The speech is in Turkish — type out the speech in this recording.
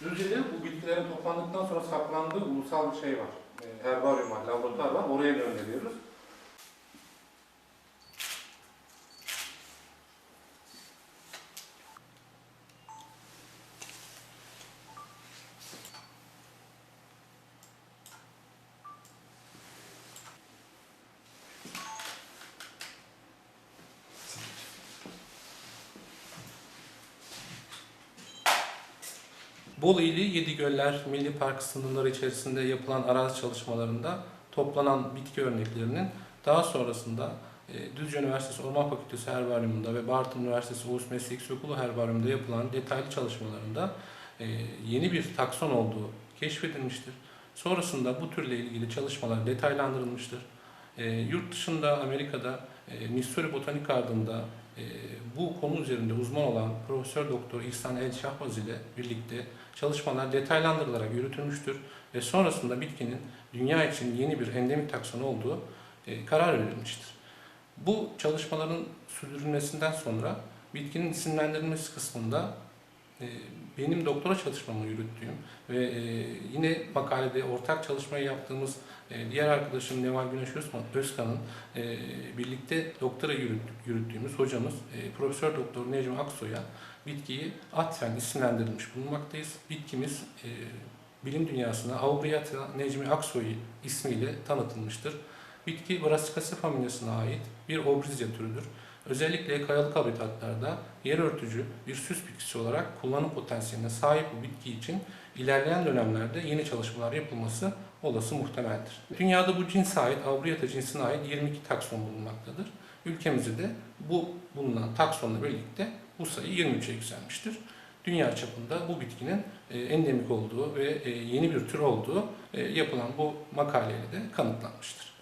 Düzce'de bu bitkilerin toplandıktan sonra saklandığı ulusal bir şey var. E, Herbaryum var, laboratuvar var. Oraya gönderiyoruz. Bolu ili Yedigöller Milli Park sınırları içerisinde yapılan arazi çalışmalarında toplanan bitki örneklerinin daha sonrasında e, Düzce Üniversitesi Orman Fakültesi Herbaryumunda ve Bartın Üniversitesi Ulusal Meslek Yüksekokulu Herbaryumunda yapılan detaylı çalışmalarında e, yeni bir takson olduğu keşfedilmiştir. Sonrasında bu türle ilgili çalışmalar detaylandırılmıştır. E, yurt dışında Amerika'da Missouri Botanik Garden'da e, bu konu üzerinde uzman olan Profesör Doktor İhsan El Şahbaz ile birlikte çalışmalar detaylandırılarak yürütülmüştür ve sonrasında bitkinin dünya için yeni bir endemik takson olduğu e, karar verilmiştir. Bu çalışmaların sürdürülmesinden sonra bitkinin isimlendirilmesi kısmında benim doktora çalışmamı yürüttüğüm ve e, yine makalede ortak çalışmayı yaptığımız e, diğer arkadaşım Neval Güneş Özkan- Özkan'ın e, birlikte doktora yürüttüğümüz hocamız Profesör Doktor Necmi Aksoy'a bitkiyi atfen isimlendirilmiş bulunmaktayız. Bitkimiz bilim dünyasına Aubriata Necmi Aksoy ismiyle tanıtılmıştır. Bitki Brassicacea familyasına ait bir obrizya türüdür. Özellikle kayalık habitatlarda yer örtücü bir süs bitkisi olarak kullanım potansiyeline sahip bu bitki için ilerleyen dönemlerde yeni çalışmalar yapılması olası muhtemeldir. Dünyada bu cinse ait, Aubriata cinsine ait 22 takson bulunmaktadır. Ülkemizde de bu bulunan taksonla birlikte bu sayı 23'e yükselmiştir. Dünya çapında bu bitkinin e, endemik olduğu ve e, yeni bir tür olduğu e, yapılan bu makaleyle de kanıtlanmıştır.